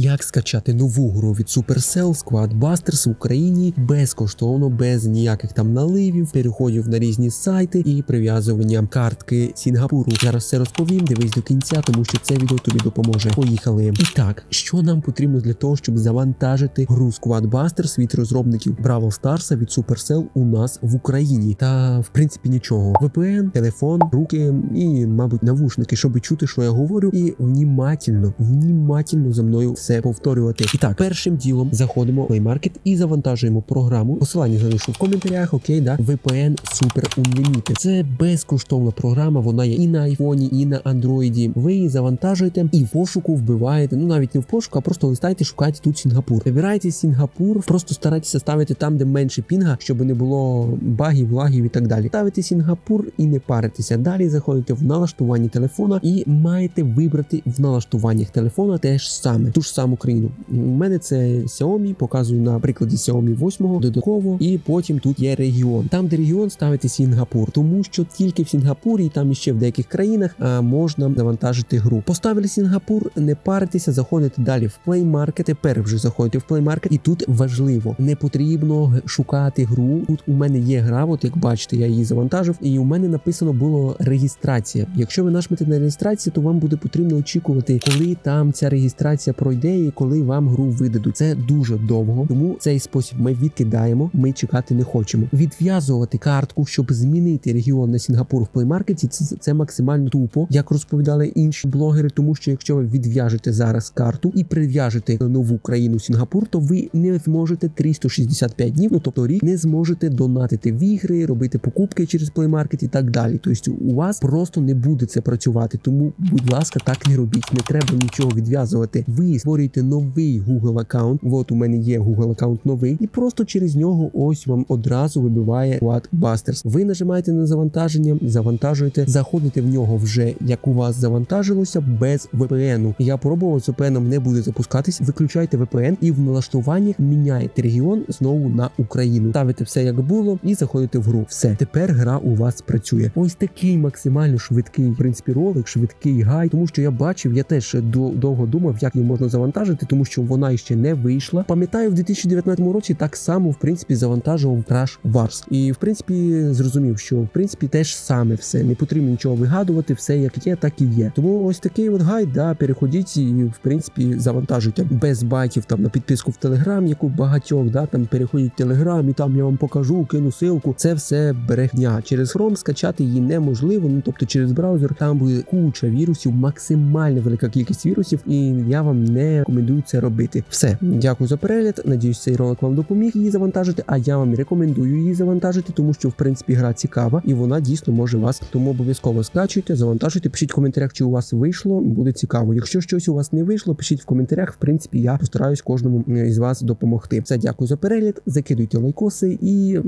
Як скачати нову гру від Supercell Squad Busters в Україні безкоштовно, без ніяких там наливів, переходів на різні сайти і прив'язування картки Сінгапуру. Зараз все розповім. Дивись до кінця, тому що це відео тобі допоможе. Поїхали. І так, що нам потрібно для того, щоб завантажити гру Squad Busters від розробників Brawl Stars від Supercell у нас в Україні? Та в принципі нічого. VPN, телефон, руки і, мабуть, навушники, щоб чути, що я говорю, і внімательно, внімательно за мною повторювати. І так, першим ділом заходимо в Play Market і завантажуємо програму. Посилання залишу в коментарях. Окей, да VPN Super Unlimited. Це безкоштовна програма. Вона є і на айфоні, і на андроїді. Ви її завантажуєте і в пошуку вбиваєте. Ну навіть не в пошуку, а просто листайте, шукайте тут Сінгапур. Вибирайте Сінгапур, просто старайтеся ставити там, де менше пінга, щоб не було багів, лагів і так далі. Ставите Сінгапур і не паритеся. Далі заходите в налаштування телефона і маєте вибрати в налаштуваннях телефона те ж саме, ту ж саму країну. У мене це Xiaomi, показую на прикладі Xiaomi 8 додатково, і потім тут є регіон. Там, де регіон, ставите Сінгапур, тому що тільки в Сінгапурі і там іще в деяких країнах можна завантажити гру. Поставили Сінгапур, не паритеся, заходите далі в Play Market. Тепер вже заходите в Play Market, і тут важливо, не потрібно шукати гру. Тут у мене є гра, от як бачите, я її завантажив, і у мене написано було реєстрація. Якщо ви нажмете на реєстрацію, то вам буде потрібно очікувати, коли там ця реєстрація пройде і коли вам гру видадуть. Це дуже довго, тому цей спосіб ми відкидаємо. Ми чекати не хочемо. Відв'язувати картку, щоб змінити регіон на Сінгапур в Market, це, це максимально тупо, як розповідали інші блогери. Тому що якщо ви відв'яжете зараз карту і прив'яжете нову країну Сінгапур, то ви не зможете 365 днів, ну тобто рік, не зможете донатити в ігри, робити покупки через Market і так далі. Тобто у вас просто не буде це працювати. Тому, будь ласка, так не робіть. Не треба нічого відв'язувати. Ви створюєте новий Google аккаунт. От у мене є Google аккаунт новий, і просто через нього ось вам одразу вибиває Squad Busters. Ви нажимаєте на завантаження, завантажуєте, заходите в нього вже як у вас завантажилося без VPN. Я пробував з VPN не буде запускатись. Виключайте VPN і в налаштуваннях міняєте регіон знову на Україну. Ставите все як було і заходите в гру. Все тепер гра у вас працює. Ось такий максимально швидкий в принципі ролик, швидкий гайд, тому що я бачив, я теж довго думав, як її можна завантажити, тому що вона ще не вийшла. Пам'ятаю, в 2019 році так само в принципі завантажував Crash Wars. І в принципі зрозумів, що в принципі теж саме все не потрібно нічого вигадувати, все як є, так і є. Тому ось такий от гайд, да, переходіть і в принципі завантажуйте без байтів там на підписку в Телеграм, яку багатьох да там переходять в Телеграм, і там я вам покажу, кину ссылку. Це все брехня. Через Chrome скачати її неможливо. Ну тобто через браузер там буде куча вірусів, максимально велика кількість вірусів, і я вам не рекомендую це робити. Все, дякую за перегляд. Надіюсь, цей ролик вам допоміг її завантажити. А я вам рекомендую її завантажити, тому що в принципі гра цікава і вона дійсно може вас. Тому обов'язково скачуйте, завантажуйте, пишіть в коментарях, чи у вас вийшло. Буде цікаво. Якщо щось у вас не вийшло, пишіть в коментарях. В принципі, я постараюсь кожному із вас допомогти. Все, дякую за перегляд. Закидуйте лайкоси і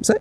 все.